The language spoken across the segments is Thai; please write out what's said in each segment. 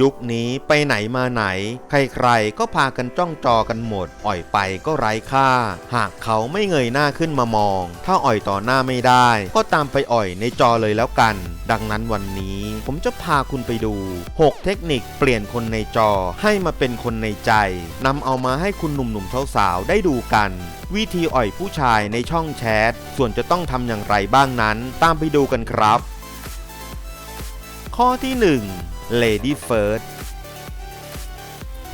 ยุคนี้ไปไหนมาไหน ใครๆก็พากันจ้องจอกันหมด อ่อยไปก็ไร้ค่า หากเขาไม่เงยหน้าขึ้นมามอง ถ้าอ่อยต่อหน้าไม่ได้ ก็ตามไปอ่อยในจอเลยแล้วกัน ดังนั้นวันนี้ผมจะพาคุณไปดู 6 เทคนิคเปลี่ยนคนในจอให้มาเป็นคนในใจนำเอามาให้คุณหนุ่มๆสาวๆได้ดูกัน วิธีอ่อยผู้ชายในช่องแชท ส่วนจะต้องทำอย่างไรบ้างนั้น ตามไปดูกันครับ ข้อที่ 1 Lady First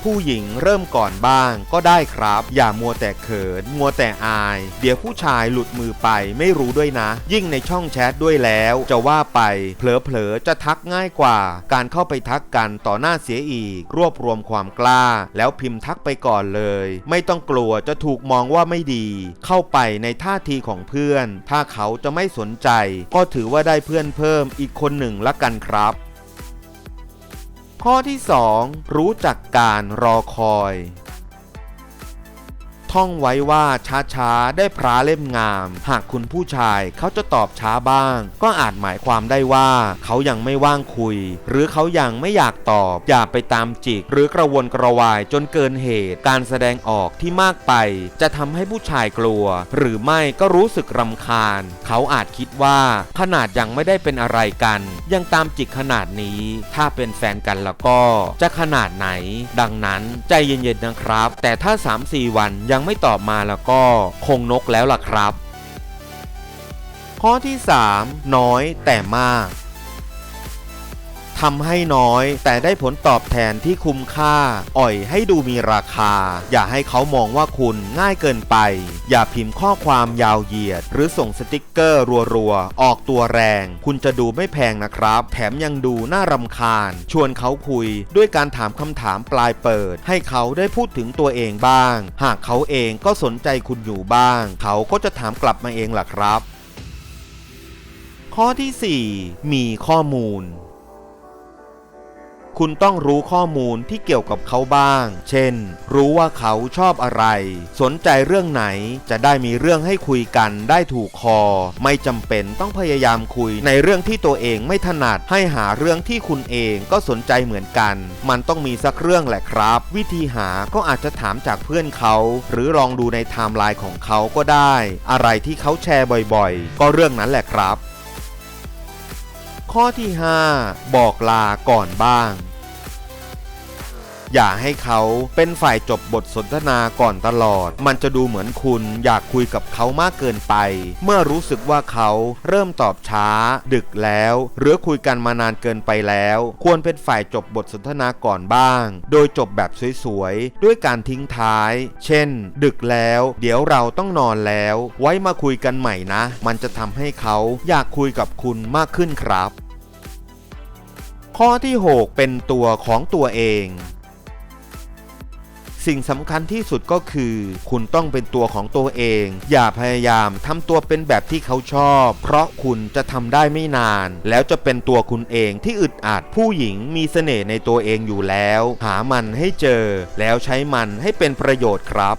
ผู้หญิงเริ่มก่อนบ้างก็ได้ครับ อย่ามัวแต่เขิน มัวแต่อาย เดี๋ยวผู้ชายหลุดมือไปไม่รู้ด้วยนะ ยิ่งในช่องแชทด้วยแล้ว จะว่าไป เผลอๆ จะทักง่ายกว่า การเข้าไปทักกันต่อหน้าเสียอีก รวบรวมความกล้า แล้วพิมพ์ทักไปก่อนเลย ไม่ต้องกลัวจะถูกมองว่าไม่ดี เข้าไปในท่าทีของเพื่อน ถ้าเขาจะไม่สนใจ ก็ถือว่าได้เพื่อนเพิ่มอีกคนหนึ่งละกันครับ ข้อที่ 2 รู้จักการรอคอย ท่องไว้ว่าช้าๆได้พระเล่มงาม หากคุณผู้ชายเขาจะตอบช้าบ้าง ก็อาจหมายความได้ว่า เขายังไม่ว่างคุย หรือเขายังไม่อยากตอบ อย่าไปตามจิก หรือกระวนกระวายจนเกินเหตุ การแสดงออกที่มากไป จะทำให้ผู้ชายกลัว หรือไม่ก็รู้สึกรำคาญ เขาอาจคิดว่า ขนาดยังไม่ได้เป็นอะไรกัน ยังตามจิกขนาดนี้ ถ้าเป็นแฟนกันแล้วก็ จะขนาดไหน ดังนั้นใจเย็นๆนะครับ แต่ถ้า 3-4 วันยังยังไม่ตอบมาแล้วก็คงนกแล้วล่ะครับ ข้อที่ 3 น้อยแต่มาก ทำให้น้อย แต่ได้ผลตอบแทนที่คุ้มค่า อ่อยให้ดูมีราคา อย่าให้เขามองว่าคุณง่ายเกินไป อย่าพิมพ์ข้อความยาวเหยียด หรือส่งสติกเกอร์รัวๆ ออกตัวแรง คุณจะดูไม่แพงนะครับ แถมยังดูน่ารำคาญ ชวนเขาคุยด้วยการถามคำถามปลายเปิด ให้เขาได้พูดถึงตัวเองบ้าง หากเขาเองก็สนใจคุณอยู่บ้าง เขาก็จะถามกลับมาเองล่ะครับ ข้อที่ 4 มีข้อมูล คุณต้องรู้ข้อมูลที่เกี่ยวกับเขาบ้าง เช่น รู้ว่าเขาชอบอะไร สนใจเรื่องไหน จะได้มีเรื่องให้คุยกันได้ถูกคอ ไม่จำเป็นต้องพยายามคุยในเรื่องที่ตัวเองไม่ถนัด ให้หาเรื่องที่คุณเองก็สนใจเหมือนกัน มันต้องมีสักเรื่องแหละครับ วิธีหาก็อาจจะถามจากเพื่อนเขา หรือลองดูในไทม์ไลน์ของเขาก็ได้ อะไรที่เขาแชร์บ่อยๆ ก็เรื่องนั้นแหละครับ ข้อที่ 5 บอกลาก่อนบ้าง อย่าให้เขาเป็นฝ่ายจบบทสนทนาก่อนตลอด มันจะดูเหมือนคุณอยากคุยกับเขามากเกินไป เมื่อรู้สึกว่าเขาเริ่มตอบช้า ดึกแล้ว หรือคุยกันมานานเกินไปแล้ว ควรเป็นฝ่ายจบบทสนทนาก่อนบ้าง โดยจบแบบสวยๆ ด้วยการทิ้งท้าย เช่น ดึกแล้ว เดี๋ยวเราต้องนอนแล้ว ไว้มาคุยกันใหม่นะ มันจะทำให้เขาอยากคุยกับคุณมากขึ้นครับ ข้อที่ 6 เป็นตัวของตัวเอง สิ่งสำคัญที่สุดก็คือ คุณต้องเป็นตัวของตัวเอง อย่าพยายามทำตัวเป็นแบบที่เขาชอบ เพราะคุณจะทำได้ไม่นาน แล้วจะเป็นตัวคุณเองที่อึดอัดผู้หญิงมีเสน่ห์ในตัวเองอยู่แล้ว หามันให้เจอ แล้วใช้มันให้เป็นประโยชน์ครับ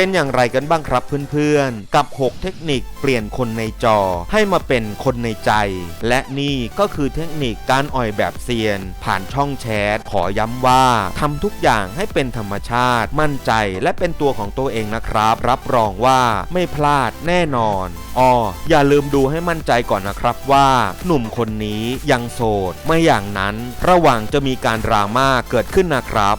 เป็นอย่างไรกันบ้างครับเพื่อนๆ กับ 6 เทคนิคเปลี่ยนคนในจอให้มาเป็นคนในใจ และนี่ก็คือเทคนิคการอ่อยแบบเซียน ผ่านช่องแชทขอย้ำว่าทำทุกอย่างให้เป็นธรรมชาติ มั่นใจและเป็นตัวของตัวเองนะครับ รับรองว่าไม่พลาดแน่นอนอ้ออย่าลืมดูให้มั่นใจก่อนนะครับว่า หนุ่มคนนี้ยังโสด ไม่อย่างนั้น ระหว่างจะมีการดราม่าเกิดขึ้นนะครับ